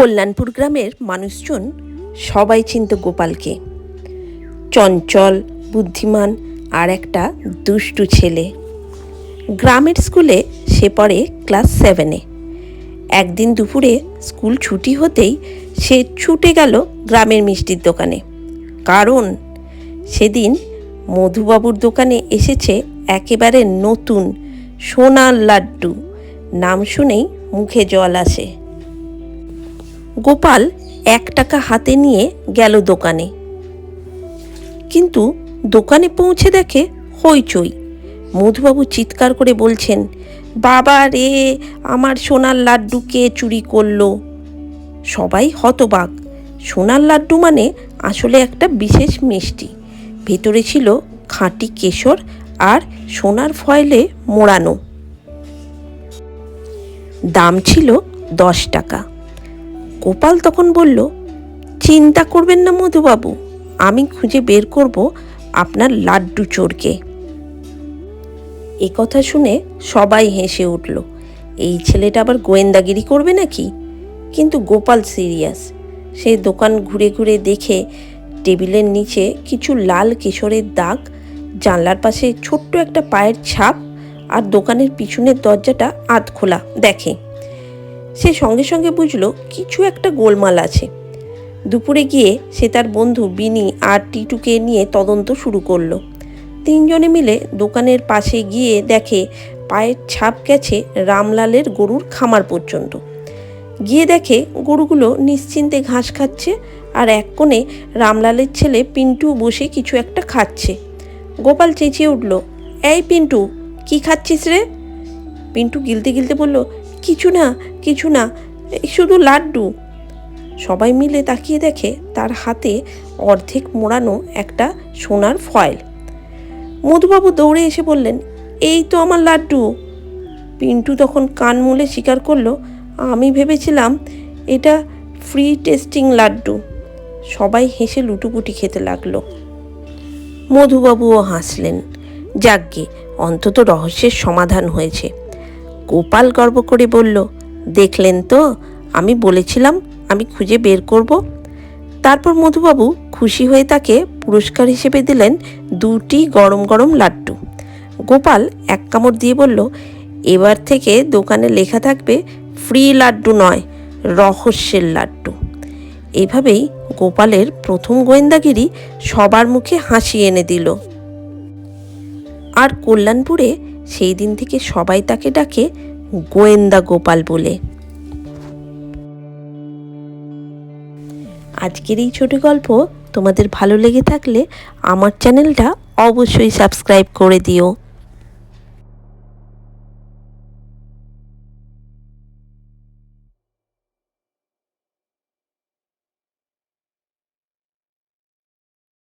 কল্যাণপুর গ্রামের মানুষজন সবাই চিনত গোপালকে। চঞ্চল, বুদ্ধিমান আর একটা দুষ্টু ছেলে। গ্রামের স্কুলে সে পড়ে ক্লাস সেভেনে। একদিন দুপুরে স্কুল ছুটি হতেই সে ছুটে গেল গ্রামের মিষ্টির দোকানে। কারণ সেদিন মধুবাবুর দোকানে এসেছে একেবারে নতুন সোনার লাড্ডু। নাম শুনেই মুখে জল আসে। গোপাল এক টাকা হাতে নিয়ে গেল দোকানে। কিন্তু দোকানে পৌঁছে দেখে হইচই। মধুবাবু চিৎকার করে বলছেন, বাবা রে, আমার সোনার লাড্ডু কে চুরি করল? সবাই হতবাক। সোনার লাড্ডু মানে আসলে একটা বিশেষ মিষ্টি। ভেতরে ছিল খাঁটি কেশর আর সোনার ফয়েলে মোড়ানো। দাম ছিল দশ টাকা। গোপাল তখন বলল, চিন্তা করবেন না মধুবাবু, আমি খুঁজে বের করব আপনার লাড্ডু চোরকে। এ কথা শুনে সবাই হেসে উঠল, এই ছেলেটা আবার গোয়েন্দাগিরি করবে নাকি? কিন্তু গোপাল সিরিয়াস, সে দোকান ঘুরে ঘুরে দেখে টেবিলের নিচে কিছু লাল কেশরের দাগ, জানলার পাশে ছোট্ট একটা পায়ের ছাপ আর দোকানের পিছনের দরজাটা আধ খোলা দেখে। সে সঙ্গে সঙ্গে বুঝলো কিছু একটা গোলমাল আছে। দুপুরে গিয়ে সে তার বন্ধু বিনি আর টিটুকে নিয়ে তদন্ত শুরু করল। তিনজনে মিলে দোকানের পাশে গিয়ে দেখে পায়ের ছাপ গেছে রামলালের গরুর খামার পর্যন্ত। গিয়ে দেখে গরুগুলো নিশ্চিন্তে ঘাস খাচ্ছে আর এক কোণে রামলালের ছেলে পিন্টু বসে কিছু একটা খাচ্ছে। গোপাল চেঁচিয়ে উঠল, এই পিন্টু, কি খাচ্ছিস রে? পিন্টু গিলতে গিলতে বলল, কিছু না কিছু না শুধু লাড্ডু। সবাই মিলে তাকিয়ে দেখে তার হাতে অর্ধেক মোড়ানো একটা সোনার ফয়েল। মধুবাবু দৌড়ে এসে বললেন, এই তো আমার লাড্ডু। পিন্টু তখন কান মুলে স্বীকার করল, আমি ভেবেছিলাম এটা ফ্রি টেস্টিং লাড্ডু। সবাই হেসে লুটুপুটি খেতে লাগল। মধুবাবুও হাসলেন যাকগে অন্তত রহস্যের সমাধান হয়েছে। গোপাল গর্ব করে বলল, দেখলেন তো, আমি বলেছিলাম আমি খুঁজে বের করব। তারপর মধুবাবু খুশি হয়ে তাকে পুরস্কার হিসেবে দিলেন দুটি গরম গরম লাড্ডু। গোপাল এক কামড় দিয়ে বলল, এবার থেকে দোকানে লেখা থাকবে, ফ্রি লাড্ডু নয়, রহস্যের লাড্ডু। এভাবেই গোপালের প্রথম গোয়েন্দাগিরি সবার মুখে হাসি এনে দিল। আর কল্যাণপুরে সেই দিন থেকে সবাই তাকে ডাকে গোয়েন্দা গোপাল বলে। আজকের এই ছোট গল্প তোমাদের ভালো লেগে থাকলে আমার চ্যানেলটা অবশ্যই সাবস্ক্রাইব করে দিও।